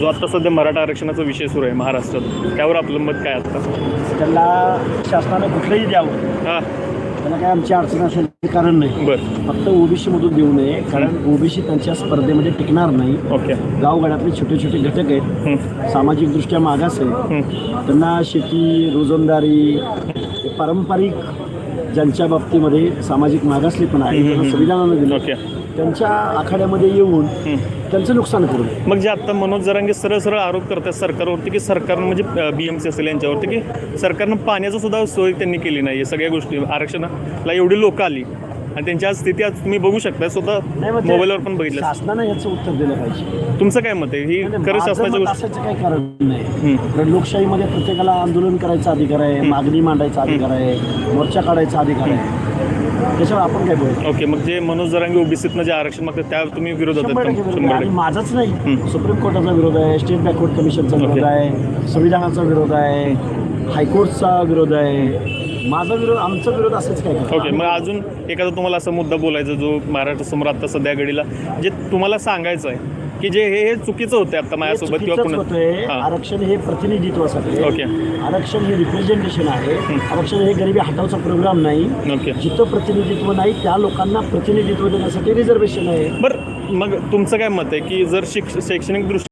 जो आता सध्या मराठा आरक्षणाचा विषय सुरू आहे महाराष्ट्रात त्यावर आपलं मत काय आता? त्यांना शासनानं कुठलंही द्यावं. हां. त्याला काय आमची अडचण असेल कारण नाही. बरं. फक्त ओबीसी मधून देऊ नये कारण ओबीसी त्यांच्या स्पर्धेमध्ये टिकणार नाही. ओके. गावगाड्यातले छोटे छोटे घटक आहेत. हं, सामाजिकदृष्ट्या मागास आहे हं. त्यांना शेती रोजंदारी हे पारंपरिक ज्यांच्या बाबतीमध्ये सामाजिक मागासले पण आहे त्यांना संविधानानं दिलं ओके. त्यांच्या आखाड्यामध्ये येऊन. त्यांचं नुकसान करू नये मग जे आता मनोज जरांगे सरळ सरळ आरोप करतात सरकारवरती की सरकारनं म्हणजे बी एम सी असेल यांच्यावरती की सरकारनं पाण्याचं सुद्धा सोय त्यांनी केली नाही सगळ्या गोष्टी आरक्षणाला एवढी लोक आली. आणि त्यांची आज स्थिती आज तुम्ही बघू शकता स्वतः मोबाईलवर पण बघितलं शासनानं याचं उत्तर दिलं पाहिजे. तुमचं काय मत आहे? ही खरं शासनाची गोष्ट काही कारण नाही. कारण लोकशाहीमध्ये प्रत्येकाला आंदोलन करायचा अधिकार आहे मागणी मांडायचा अधिकार आहे मोर्चा काढायचा अधिकार आहे. त्याच्यावर आपण काय बोलतो ओके मग जे मनोज जरांगे ओबीसीतनं जे आरक्षण मागतात त्या तुम्ही? विरोध माझाच नाही. सुप्रीम कोर्टाचा विरोध आहे स्टेट बॅकवर्ड कमिशनचा विरोध. आहे संविधानाचा विरोध आहे हायकोर्टचा विरोध आहे. माझा विरोध आमचा विरोध असेच काय. ओके मग अजून एखादा तुम्हाला असा मुद्दा बोलायचा जो महाराष्ट्र समोर आता सध्या घडीला जे तुम्हाला सांगायचं आहे की जे हे हे चुकीचं होतं आता माझ्यासोबत किंवा पुन्हा हां. आरक्षण हे प्रतिनिधित्वासाठी. ओके. आरक्षण हे रिप्रेझेंटेशन आहे. आरक्षण हे गरिबी हटावचा प्रोग्राम नाही. ओके. जिथं प्रतिनिधित्व नाही त्या लोकांना प्रतिनिधित्व देण्यासाठी रिझर्वेशन आहे. बरं मग तुमचं काय मत आहे की जर शिक्ष शैक्षणिक दृष्टी